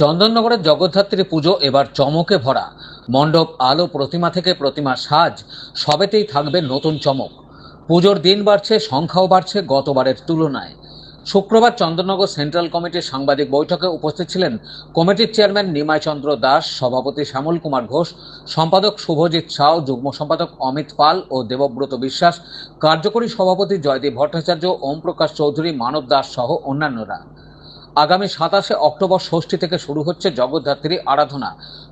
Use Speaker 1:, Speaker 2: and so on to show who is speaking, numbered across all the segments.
Speaker 1: চন্দননগরের জগদ্ধাত্রী পুজো এবার চমকে ভরা। মণ্ডপ, আলো, প্রতিমা থেকে প্রতিমা সাজ, সবেতেই থাকবে নতুন চমক। পুজোর দিন বাড়ছে, সংখ্যাও বাড়ছে গতবারের তুলনায়। শুক্রবার চন্দননগর সেন্ট্রাল কমিটির সাংবাদিক বৈঠকে উপস্থিত ছিলেন কমিটির চেয়ারম্যান নিমাই চন্দ্র দাস, সভাপতি শ্যামল কুমার ঘোষ, সম্পাদক শুভজিৎ সাউ, যুগ্ম সম্পাদক অমিত পাল ও দেবব্রত বিশ্বাস, কার্যকরী সভাপতি জয়দীপ ভট্টাচার্য ওম প্রকাশ চৌধুরী, মানব দাস সহ অন্যান্যরা। আগামী সাতাশে অক্টোবর ষষ্ঠী থেকে শুরু হচ্ছে জগদ্ধাত্রী আরাধনা।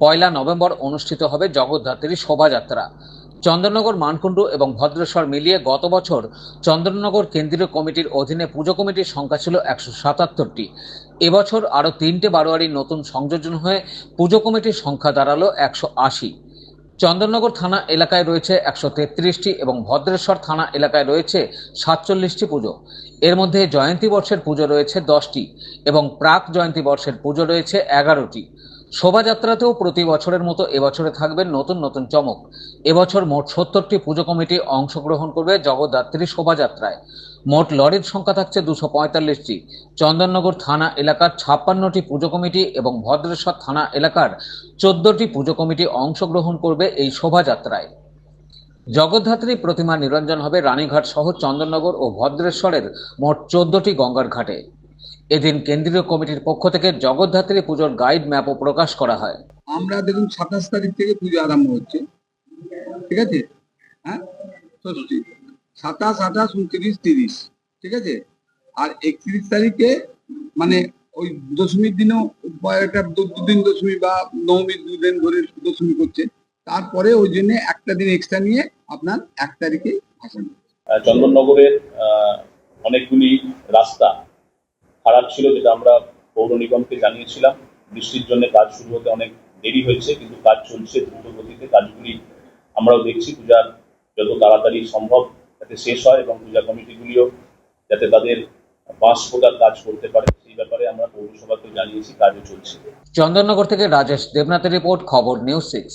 Speaker 1: পয়লা নভেম্বর অনুষ্ঠিত হবে জগদ্ধাত্রী শোভাযাত্রা। চন্দননগর, মানকুণ্ডু এবং ভদ্রেশ্বর মিলিয়ে গত বছর চন্দননগর কেন্দ্রীয় কমিটির অধীনে পুজো কমিটির সংখ্যা ছিল একশো সাতাত্তরটি। এবছর আরও তিনটে বারোয়ারির নতুন সংযোজন হয়ে পুজো কমিটির সংখ্যা দাঁড়াল একশো আশি। চন্দননগর থানা এলাকায় রয়েছে একশো তেত্রিশটি এবং ভদ্রেশ্বর থানা এলাকায় রয়েছে সাতচল্লিশটি পুজো। এর মধ্যে জয়ন্তী বর্ষের পুজো রয়েছে দশটি এবং প্রাক জয়ন্তী বর্ষের পুজো রয়েছে এগারোটি। শোভাযাত্রাতেও প্রতি বছরের মতো এবছরে থাকবে নতুন নতুন চমক। এবছর মোট সত্তরটি পুজো কমিটি অংশগ্রহণ করবে জগদ্ধাত্রী শোভাযাত্রায়। মোট লরির সংখ্যা থাকছে দুশো পঁয়তাল্লিশটি। চন্দননগর থানা এলাকার ছাপ্পান্নটি পুজো কমিটি এবং ভদ্রেশ্বর থানা এলাকার চোদ্দটি পুজো কমিটি অংশগ্রহণ করবে এই শোভাযাত্রায়। জগদ্ধাত্রী প্রতিমা নিরঞ্জন হবে রানীঘাট সহ চন্দননগর ও ভদ্রেশ্বরের মোট চোদ্দটি গঙ্গার ঘাটে। এদিন কেন্দ্রীয় কমিটির পক্ষ থেকে জগদ্ধাত্রী পুজোর গাইড ম্যাপও প্রকাশ করা হয়।
Speaker 2: আমরা দেখুন সাতাশ তারিখ থেকে পুজো আরম্ভ হচ্ছে। ঠিক আছে? হ্যাঁ? ষষ্ঠী সাতাশ আঠাশ উনত্রিশ তিরিশ। ঠিক আছে? আর একত্রিশ তারিখে মানে ওই দশমীর দিনও একটা দু- দুদিন দশমী বা নবমী দুদিন ধরে দশমী করছে। তারপরে ওই জন্য একটা দিন এক্সট্রা নিয়ে আপনার এক তারিখে ভাসান।
Speaker 3: চন্দননগরের আহ, অনেকগুলি রাস্তা খারাপ ছিল, যেটা আমরা পৌর নিগমকে জানিয়েছিলাম। বৃষ্টির জন্য কাজ শুরু হতে অনেক দেরি হয়েছে, কিন্তু কাজ চলছে দ্রুত গতিতে। কাজগুলি আমরাও দেখছি, পূজার যত তাড়াতাড়ি সম্ভব যাতে শেষ হয় এবং পূজা কমিটিগুলিও যাতে তাদের বাঁশ পোতার কাজ করতে পারে। সেই ব্যাপারে আমরা পৌরসভাকে জানিয়েছি, কাজও চলছে।
Speaker 1: চন্দননগর থেকে রাজেশ, দেবনাথের রিপোর্ট, খবর নিউজ সিক্স।